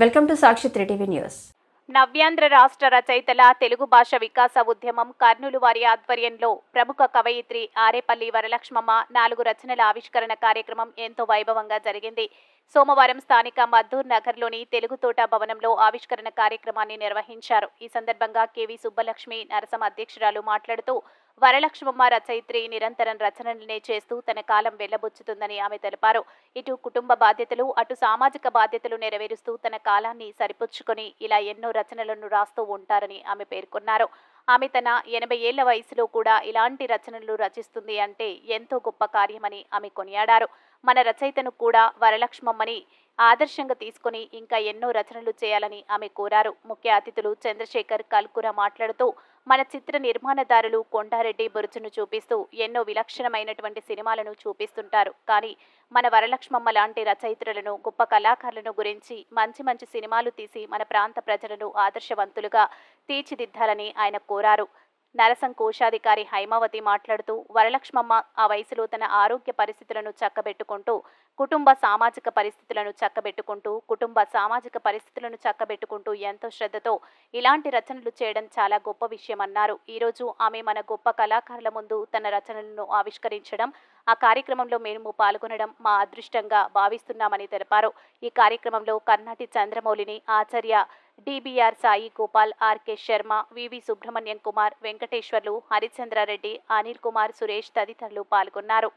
Welcome to Sakshi three TV news. Navyandhra రాష్ట్ర రచయితల తెలుగు భాష వికాస ఉద్యమం కర్నూలు వారి ఆధ్వర్యంలో ప్రముఖ కవయిత్రి ఆరేపల్లి వరలక్ష్మమ్మ నాలుగు రచనల ఆవిష్కరణ కార్యక్రమం ఎంతో వైభవంగా జరిగింది. సోమవారం స్థానిక మద్దూర్ నగర్లోని తెలుగు తోట భవనంలో ఆవిష్కరణ కార్యక్రమాన్ని నిర్వహించారు. ఈ సందర్భంగా కెవి సుబ్బలక్ష్మి నరసం అధ్యక్షురాలు మాట్లాడుతూ వరలక్ష్మమ్మ రచయిత్రి నిరంతరం రచనలనే చేస్తూ తన కాలం వెళ్ళబుచ్చుతుందని ఆమె తెలిపారు. ఇటు కుటుంబ బాధ్యతలు అటు సామాజిక బాధ్యతలు నెరవేరుస్తూ తన కాలాన్ని సరిపుచ్చుకొని ఇలా ఎన్నో రచనలను రాస్తూ ఉంటారని ఆమె పేర్కొన్నారు. ఆమె తన ఎనభై ఏళ్ళ వయసులో కూడా ఇలాంటి రచనలు రచిస్తుంది అంటే ఎంతో గొప్ప కార్యమని ఆమె కొనియాడారు. మన రచయితను కూడా వరలక్ష్మమ్మని ఆదర్శంగా తీసుకొని ఇంకా ఎన్నో రచనలు చేయాలని ఆమె కోరారు. ముఖ్య అతిథులు చంద్రశేఖర్ కల్కుర మాట్లాడుతూ మన చిత్ర నిర్మాణదారులు కొండారెడ్డి బురుచును చూపిస్తూ ఎన్నో విలక్షణమైనటువంటి సినిమాలను చూపిస్తుంటారు. కానీ మన వరలక్ష్మమ్మ లాంటి రచయిత్రులను గొప్ప కళాకారులను గురించి మంచి మంచి సినిమాలు తీసి మన ప్రాంత ప్రజలను ఆదర్శవంతులుగా తీర్చిదిద్దాలని ఆయన కోరారు. నరసం కోశాధికారి హైమావతి మాట్లాడుతూ వరలక్ష్మమ్మ ఆ వయసులో తన ఆరోగ్య పరిస్థితులను చక్కబెట్టుకుంటూ కుటుంబ సామాజిక పరిస్థితులను చక్కబెట్టుకుంటూ కుటుంబ సామాజిక పరిస్థితులను చక్కబెట్టుకుంటూ ఎంతో శ్రద్ధతో ఇలాంటి రచనలు చేయడం చాలా గొప్ప విషయమన్నారు. ఈరోజు ఆమె మన గొప్ప కళాకారుల ముందు తన రచనలను ఆవిష్కరించడం ఆ కార్యక్రమంలో మేము పాల్గొనడం మా అదృష్టంగా భావిస్తున్నామని తెలిపారు. ఈ కార్యక్రమంలో కర్ణాటి చంద్రమౌళిని ఆచార్య DBR Sai Gopal RK Sharma VV Subrahmanyam Kumar Venkateswarlu Harichandrareddy Anil Kumar Suresh తదితరులు పాల్గొన్నారు.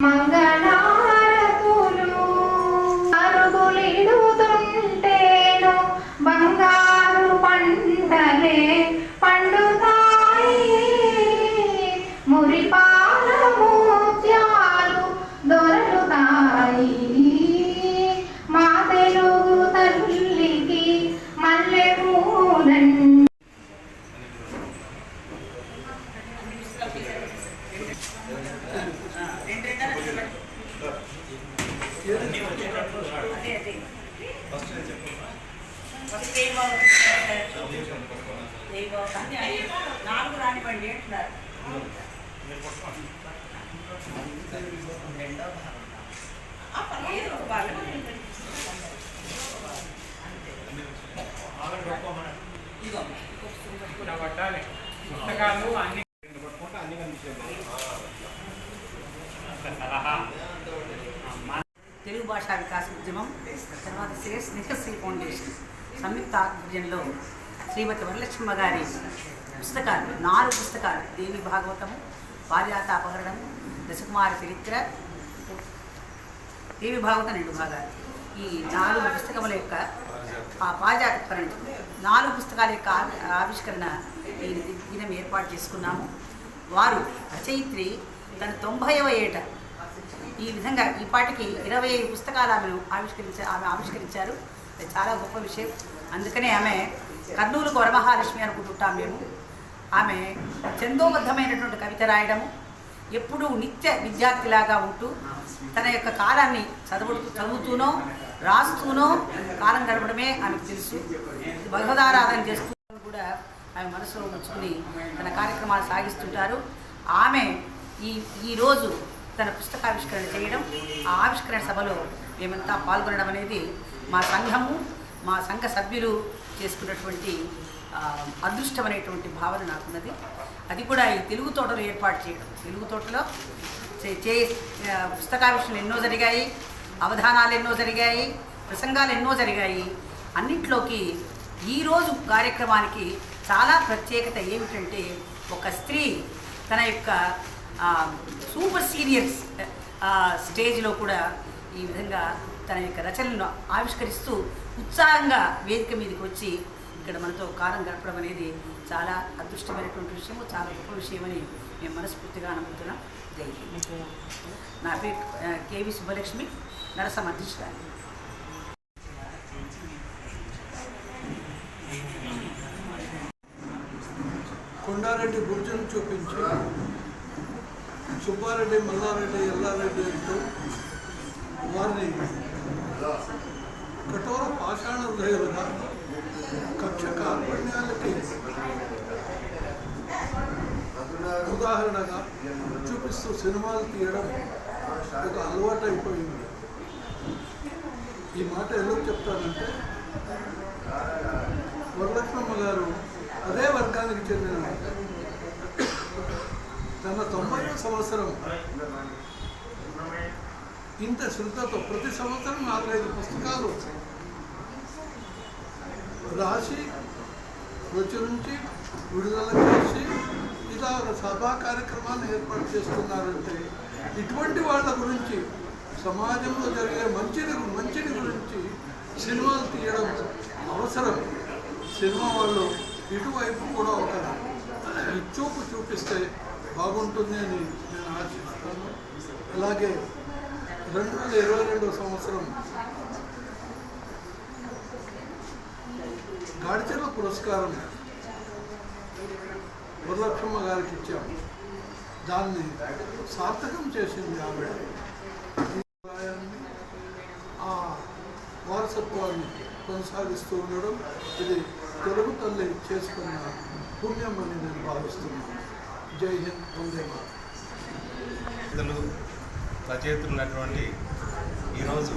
మంగళ నాలుగు రానివ్వండి అంటున్నారు ఏదో భాగం. ఇదిగో, పుస్తకాలు అన్ని తెలుగు భాషా వికాస ఉద్యమం తర్వాత శ్రేయస్ నిహశ్రీ ఫౌండేషన్ సంయుక్త శ్రీమతి వరలక్ష్మ గారి పుస్తకాలు నాలుగు పుస్తకాలు దేవి భాగవతము పారిజాతాపహరణము దశకుమార చరిత్ర దేవి భాగవతం రెండు భాగాలు. ఈ నాలుగు పుస్తకముల యొక్క ఆ పారిజాతపహరణం నాలుగు పుస్తకాల యొక్క ఆవిష్కరణ ఈ దినం ఏర్పాటు చేసుకున్నాము. వారు రచయిత్రి తన తొంభైవ ఏట ఈ విధంగా ఈ పాటికి ఇరవై ఐదు పుస్తకాలు ఆమెను ఆవిష్కరించారు ఆమె ఆవిష్కరించారు. చాలా గొప్ప విషయం. అందుకనే ఆమె కర్నూలు గౌరమహాలక్ష్మి అనుకుంటుంటాం మేము. ఆమె చందోబద్ధమైనటువంటి కవిత రాయడము ఎప్పుడూ నిత్య విద్యార్థిలాగా ఉంటూ తన యొక్క కాలాన్ని చదువు చదువుతూనో రాస్తూనో కాలం గడపడమే ఆమెకు తెలుసు. భగవదారాధన చేస్తూ కూడా ఆమె మనసులో ఉంచుకుని తన కార్యక్రమాలు సాగిస్తుంటారు. ఆమె ఈ ఈరోజు తన పుస్తకావిష్కరణ చేయడం ఆ ఆవిష్కరణ సభలో మేమంతా పాల్గొనడం అనేది మా సంఘము మా సంఘ సభ్యులు చేసుకున్నటువంటి ఆ, అదృష్టం అనేటువంటి భావన నాకున్నది. అది కూడా ఈ తెలుగు తోటలు ఏర్పాటు చేయడం. తెలుగు తోటలో చే- చే ఎన్నో జరిగాయి అవధానాలు ఎన్నో జరిగాయి ప్రసంగాలు ఎన్నో జరిగాయి. అన్నింటిలోకి ఈరోజు కార్యక్రమానికి చాలా ప్రత్యేకత ఏమిటంటే ఒక స్త్రీ తన యొక్క సూపర్ సీరియస్ స్టేజ్లో కూడా ఈ విధంగా తన యొక్క రచనలను ఆవిష్కరిస్తూ ఉత్సాహంగా వేదిక మీదకి వచ్చి ఇక్కడ మనతో కారం గడపడం అనేది చాలా అదృష్టమైనటువంటి విషయము చాలా గొప్ప విషయమని మేము మనస్ఫూర్తిగా నమ్ముతున్నాం. జై నా పేరు కేవి సుబ్బలక్ష్మి నరసం అధ్యక్షురాలి. కొండారెడ్డి బుర్జును చూపించి సుబ్బారెడ్డి మల్లారెడ్డి ఎల్లారెడ్డి వారిని కఠోర పాషాణ హృదయులుగా కక్ష కార్పణ్యాలకి ఉదాహరణగా చూపిస్తూ సినిమాలు తీయడం ఒక అలవాటు అయిపోయింది ఈ మాట ఎందుకు చెప్తానంటే వరలక్ష్మమ్మ గారు అదే వర్గానికి చెందిన తన తొంభై సంవత్సరం ఇంత శ్రద్ధతో ప్రతి సంవత్సరం నాలుగైదు పుస్తకాలు రాసి ప్రచురించి విడుదల చేసి ఇలా ఒక సభా కార్యక్రమాన్ని ఏర్పాటు చేస్తున్నారంటే ఇటువంటి వాళ్ళ గురించి సమాజంలో జరిగే మంచిని మంచిని గురించి సినిమాలు తీయడం అవసరం. సినిమా వాళ్ళు ఇటువైపు కూడా ఒక చూపు చూపిస్తే బాగుంటుంది అని నేను ఆశిస్తాను అలాగే రెండు వేల ఇరవై రెండవ సంవత్సరం గాడిచెర్ల పురస్కారం వరలక్ష్మమ్మ గారికి ఇచ్చాం. దాన్ని సార్థకం చేసింది ఆవిడ. ఆ వారసత్వాన్ని కొనసాగిస్తూ ఉండడం ఇది తెలుగు తల్లి చేసుకున్న పుణ్యం అని నేను భావిస్తున్నాను. జై హింద్ వందే మాతరం. రచయితలు ఈరోజు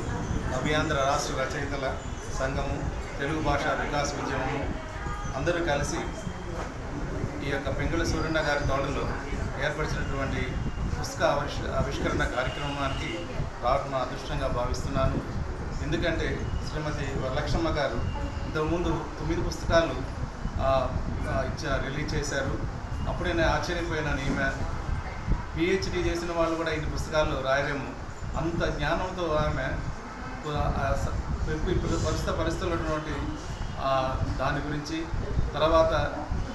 నవ్యాంధ్ర రాష్ట్ర రచయితల సంఘము తెలుగు భాష వికాస్ ఉద్యమము అందరూ కలిసి ఈ యొక్క పెంగుల సూర్యన్న గారి తోటలో ఏర్పరిచినటువంటి పుస్తక ఆవిష్ ఆవిష్కరణ కార్యక్రమానికి రావడం అదృష్టంగా భావిస్తున్నాను. ఎందుకంటే శ్రీమతి వరలక్ష్మమ్మ గారు ఇంతకుముందు తొమ్మిది పుస్తకాలు ఆ, ఇచ్చా రిలీజ్ చేశారు. అప్పుడే నేను ఆశ్చర్యపోయినాను ఈమె పిహెచ్డి చేసిన వాళ్ళు కూడా ఇన్ని పుస్తకాలు రాయలేము. అంత జ్ఞానంతో ఆమె ప్రస్తుత పరిస్థితులు ఉన్నటువంటి దాని గురించి తర్వాత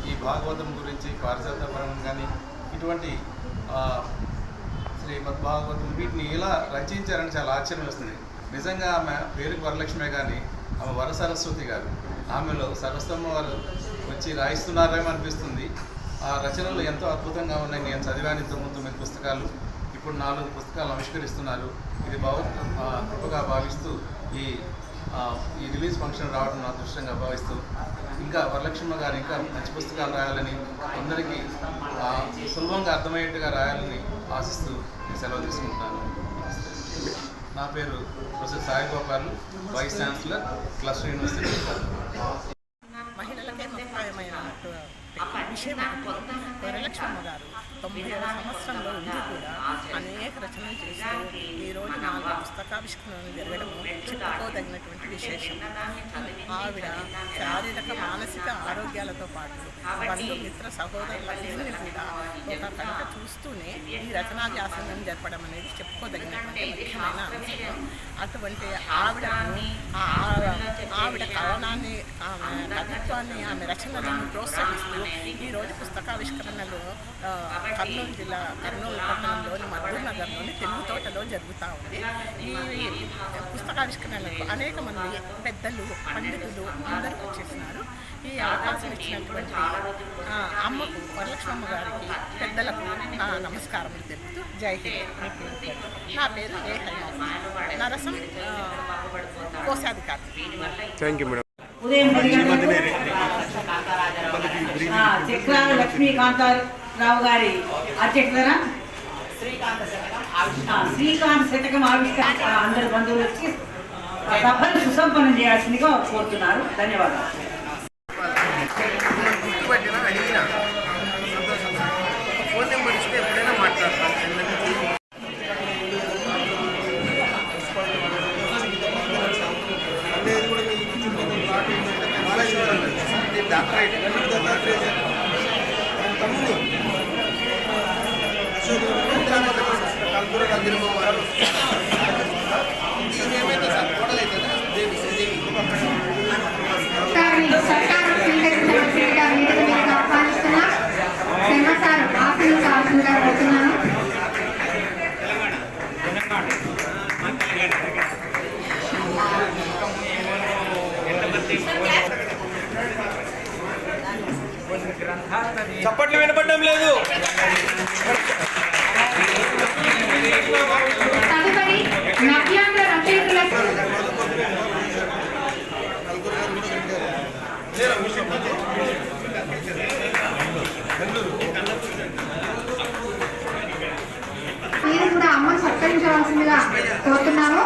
ఈ భాగవతం గురించి పారిజాతపరం కానీ ఇటువంటి శ్రీమద్ భాగవతం వీటిని ఇలా రచించారని చాలా ఆశ్చర్యం వస్తుంది. నిజంగా ఆమె పేరుకి వరలక్ష్మే కానీ ఆమె వర సరస్వతి గారు ఆమెలో సరస్వమ్మ వారు వచ్చి రాయిస్తున్నారేమో అనిపిస్తుంది. ఆ రచనలు ఎంతో అద్భుతంగా ఉన్నాయి. నేను చదివాను ఇంతకుముందు పుస్తకాలు. ఇప్పుడు నాలుగు పుస్తకాలు ఆవిష్కరిస్తున్నారు. ఇది భావ కృపగా భావిస్తూ ఈ ఈ రిలీజ్ ఫంక్షన్ రావడం నా దృష్టంగా భావిస్తూ. ఇంకా వరలక్ష్మ గారు ఇంకా మంచి పుస్తకాలు రాయాలని అందరికీ సులభంగా అర్థమయ్యేట్టుగా రాయాలని ఆశిస్తూ నేను సెలవు తీసుకుంటున్నాను. నా పేరు professor Saigopal vice chancellor cluster university. మహిళలకే విషయం. వరలక్ష్మమ్మ గారు తొంభై ఏడు సంవత్సరంలో ఉండి కూడా అనేక రచనలు చేస్తూ ఈరోజు నాలుగు పుస్తకావిష్కరణలు జరగడం చెప్పుకోదగినటువంటి విశేషం. ఆవిడ శారీరక మానసిక ఆరోగ్యాలతో పాటు బంధుమిత్ర సహోదరులన్నీ కూడా ఒక కనుక చూస్తూనే ఈ రచనా వ్యాసంగం జరపడం అనేది చెప్పుకోదగినటువంటి ముఖ్యమైన అంశం అటువంటి ఆవిడను ఆవిడ కవనాన్ని ఆమె కవిత్వాన్ని ఆమె రచనలను ప్రోత్సహిస్తూ ఈరోజు పుస్తకావిష్కరణ ఆ, కర్నూలు జిల్లా కర్నూలు పట్టణంలోని మద్దూరు నగర్లోని తెలుగు తోటలో జరుగుతూ ఉంది. ఈ పుస్తకావిష్కరణలకు అనేక మంది పెద్దలు పండితులు అందరూ వచ్చేసినారు. ఈ అవకాశం ఇచ్చినటువంటి అమ్మకు వరలక్ష్మమ్మ గారికి పెద్దలకు నా నమస్కారములు తెలుపుతూ జై హింద్. నా పేరు ఏ హైమావతి నరసం కోశాధికారి. థ్యాంక్ యూ మేడం ఉదయం చక్రాల లక్ష్మీకాంతారావు గారి అధ్యక్షతన శ్రీకాంత్ శతకం ఆవిష్కరణ. అందరు బంధువులు వచ్చి సభను సుసంపన్నం చేయాల్సిందిగా కోరుతున్నారు. ధన్యవాదాలు. సార్ని సర్కారు స్వీకరించవలసిందిగా ఆహ్వానిస్తున్నా శ్రమ సార్ ఆఫీస్ కావాల్సిందిగా చప్పట్లు వినపడడం లేదు. మీరు కూడా అమ్మను సత్కరించవలసిందిగా కోరుతున్నాను.